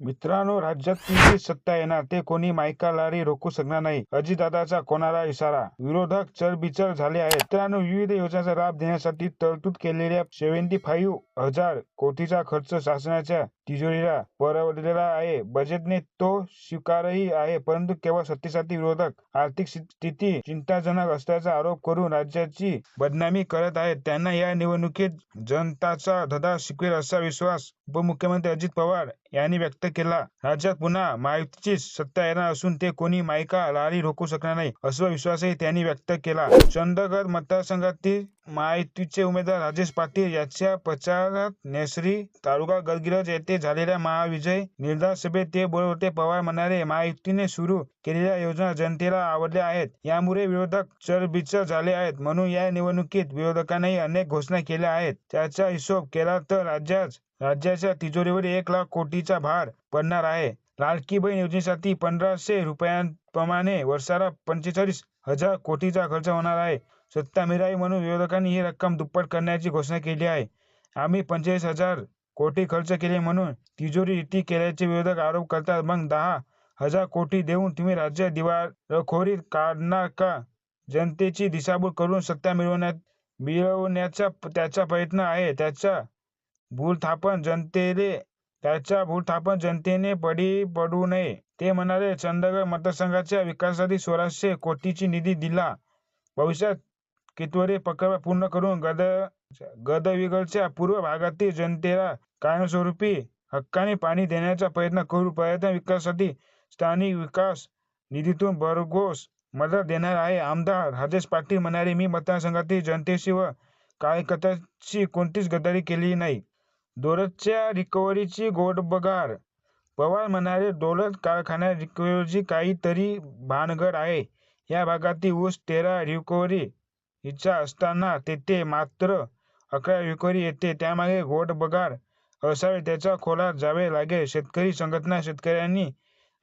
मित्रांनो राज्यात तुमची सत्ता येणार ते कोणी मायका लारी रोखू शकणार नाही. अजितदादाचा कोणाला इशारा? विरोधक चरबिचर झाले आहेत. मित्रांनो विविध योजनांचा लाभ देण्यासाठी तरतूद केलेल्या सेव्हन्टी फाईव्ह हजार कोटीचा खर्च शासनाच्या तिजोरीला परवडलेला आहे. बजेटने तो स्वीकारही आहे परंतु केवळ सत्तेसाठी विरोधक आर्थिक स्थिती चिंताजनक असल्याचा आरोप करून राज्याची बदनामी करत आहेत. त्यांना या निवडणुकीत जनताचा धडा शिकवेल असा विश्वास उपमुख्यमंत्री अजित पवार यांनी व्यक्त केला. राज्यात पुन्हा महायुतीचीच सत्ता येणार असून ते कोणी मायका लारी रोखू शकणार नाही असा विश्वासही त्यांनी व्यक्त केला. चंदगड मतदारसंघातील महायुतीचे उमेदवार राजेश पाटील यांच्या प्रचारात नेसरी तालुका गडगिरज येथे झालेल्या महाविजय निर्धार सभेत ते बोलत होते. पवार म्हणाले महायुतीने सुरू केलेल्या योजना जनतेला आवडल्या आहेत. यामुळे विरोधक चरबिचर झाले आहेत. म्हणून या निवडणुकीत विरोधकांनी अनेक घोषणा केल्या आहेत. त्याचा हिशोब केला तर राज्यात राज्याच्या तिजोरीवर एक लाख कोटीचा भार पडणार आहे. लाडकी बहीण योजनेसाठी पंधराशे रुपयांप्रमाणे वर्षाला पंचेचाळीस हजार कोटीचा खर्च होणार आहे. सत्ता मिळावी म्हणून विरोधकांनी ही रक्कम दुप्पट करण्याची घोषणा केली आहे. आम्ही पंचेचाळीस हजार कोटी खर्च केले म्हणून तिजोरी रिती केल्याचे विरोधक आरोप करतात. मग दहा हजार कोटी देऊन तुम्ही राज्य दिवाळखोरीत काढणार का? जनतेची दिशाभूल करून सत्ता मिळवण्यात मिळवण्याचा त्याचा प्रयत्न आहे. त्याचा भूलथापण जनतेने त्याच्या भूलथापण जनतेने पडी पडू नये. ते म्हणाले चंदगड मतदारसंघाच्या विकासासाठी सोळाशे कोटीची निधी दिला. भविष्यात कितवरे प्रकल्प पूर्ण करून गद गदविगडच्या पूर्व भागातील जनतेला कायमस्वरूपी हक्काने पाणी देण्याचा प्रयत्न करू पर्यटन विकासासाठी स्थानिक विकास निधीतून भरघोस मदत देणार आहे. आमदार राजेश पाटील म्हणाले मी मतदारसंघातील जनतेशी व कार्यकर्त्यांशी कोणतीच गद्दारी केली नाही. दोलतच्या रिकव्हरीची गोडबगार पवार म्हणाले दोलत कारखान्यात रिकव्हरीची काहीतरी भानगड आहे. या भागातील ऊस तेरा रिकव्हरी इच्छा असताना तेथे मात्र अकरा विकोरी येते. त्यामागे गोडबगार असावे त्याच्या खोलात जावे लागेल शेतकरी संघटना शेतकऱ्यांनी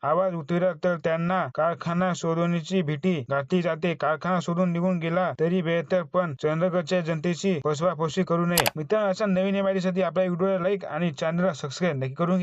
आवाज उठविला तर त्यांना कारखाना सोडण्याची भीती घातली जाते. कारखाना सोडून निघून गेला तरी बेहतर पण चंद्रगडच्या जनतेची फसवाफसवी करू नये. मित्रांनो अशा नवीन माहितीसाठी आपल्या व्हिडिओला लाईक आणि चॅनलला सबस्क्राईब नक्की करून घ्या.